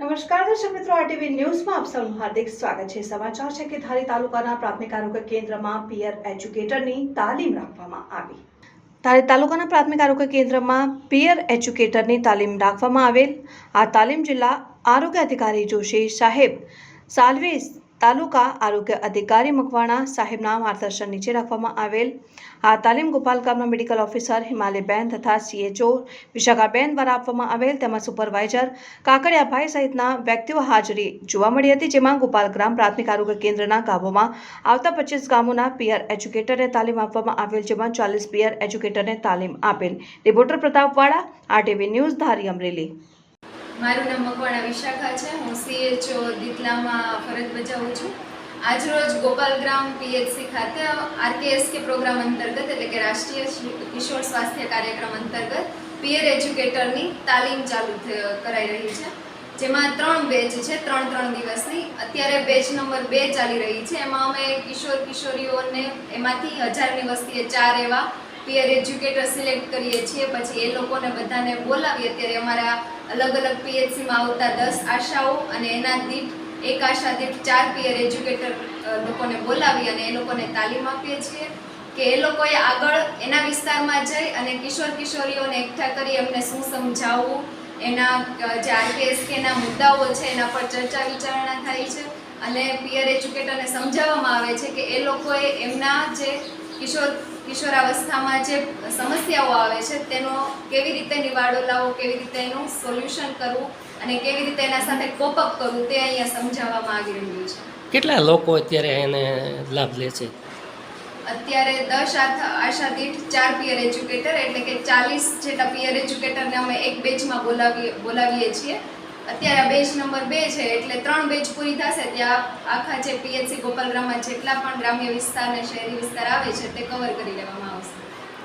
નમસ્કાર દર્શક મિત્રો આરટીવી ન્યૂઝમાં આપ સૌનું હાર્દિક સ્વાગત છે. સમાચાર છે કે ધારી તાલુકાના પ્રાથમિક આરોગ્ય કેન્દ્રમાં પિયર એજ્યુકેટરની તાલીમ રાખવામાં આવી. ધારી તાલુકાના પ્રાથમિક આરોગ્ય કેન્દ્રમાં પિયર એજ્યુકેટરની તાલીમ રાખવામાં આવેલ. આ તાલીમ જિલ્લા આરોગ્ય અધિકારી જોશી સાહેબ સાલ્વેસ તાલુકા આરોગ્ય અધિકારી મકવાણા સાહેબના માર્ગદર્શન નીચે રાખવામાં આવેલ. આ તાલીમ ગોપાલ ગામના મેડિકલ ઓફિસર હિમાલયબેન તથા સીએચઓ વિશાખાબેન દ્વારા આપવામાં આવેલ તેમજ સુપરવાઇઝર કાકડિયાભાઈ સહિતના વ્યક્તિઓ હાજરી જોવા મળી હતી, જેમાં ગોપાલગ્રામ પ્રાથમિક આરોગ્ય કેન્દ્રના ગામોમાં આવતા પચીસ ગામોના પિયર એજ્યુકેટરને તાલીમ આપવામાં આવેલ, જેમાં ચાલીસ પિયર એજ્યુકેટરને તાલીમ આપેલ. રિપોર્ટર પ્રતાપવાળા, આરટીવી ન્યૂઝ ધારી અમરેલી. મારું નામ મકવાણા વિશાખા છે. હું સીએચઓ દીતલામાં ફરજ બજાવું છું. આજરોજ ગોપાલગ્રામ પીએચસી ખાતે આરકેએસકે પ્રોગ્રામ અંતર્ગત એટલે કે રાષ્ટ્રીય કિશોર સ્વાસ્થ્ય કાર્યક્રમ અંતર્ગત પિયર એજ્યુકેટરની તાલીમ ચાલુ કરાઈ રહી છે. જેમાં ત્રણ બેચ છે, ત્રણ ત્રણ દિવસની. અત્યારે બેચ નંબર બે ચાલી રહી છે. એમાં અમે કિશોર કિશોરીઓને એમાંથી હજારની વસ્તીએ ચાર એવા પિયર એજ્યુકેટર સિલેક્ટ કરીએ છીએ. પછી એ લોકોને બધાને બોલાવીએ. અત્યારે અમારા અલગ અલગ પીએચસીમાં આવતા દસ આશાઓ અને એના દીઠ એક આશા દીઠ ચાર પિયર એજ્યુકેટર લોકોને બોલાવી અને એ લોકોને તાલીમ આપીએ છીએ કે એ લોકોએ આગળ એના વિસ્તારમાં જઈ અને કિશોર કિશોરીઓને એકઠા કરી એમને શું સમજાવવું, એના જે આરકેએસકેના મુદ્દાઓ છે એના પર ચર્ચા વિચારણા થાય છે. અને પિયર એજ્યુકેટરને સમજાવવામાં આવે છે કે એ લોકોએ એમના જે કિશોર કિશોરાવસ્થામાં જે સમસ્યાઓ આવે છે તેનો કેવી રીતે નિવાડો લાવવો કેવી રીતે એનું સોલ્યુશન કરવું અને કેવી રીતે એના સાથે કોપઅપ કરવું તે અહીંયા સમજાવવામાં આવી રહ્યું છે. કેટલા લોકો અત્યારે એને લાભ લે છે? અત્યારે દસ આશા દીઠ ચાર પિયર એજ્યુકેટર એટલે કે ચાલીસ જેટલા પિયર એજ્યુકેટરને અમે એક બેચમાં બોલાવીએ બોલાવીએ છીએ. અત્યારે આ બેચ નંબર બે છે, એટલે ત્રણ બેચ પૂરી થશે, ત્યાં આખા જે પીએચસી ગોપાલગ્રામમાં જેટલા પણ ગ્રામ્ય વિસ્તાર અને શહેરી વિસ્તાર આવે છે, તે કવર કરી લેવામાં આવશે.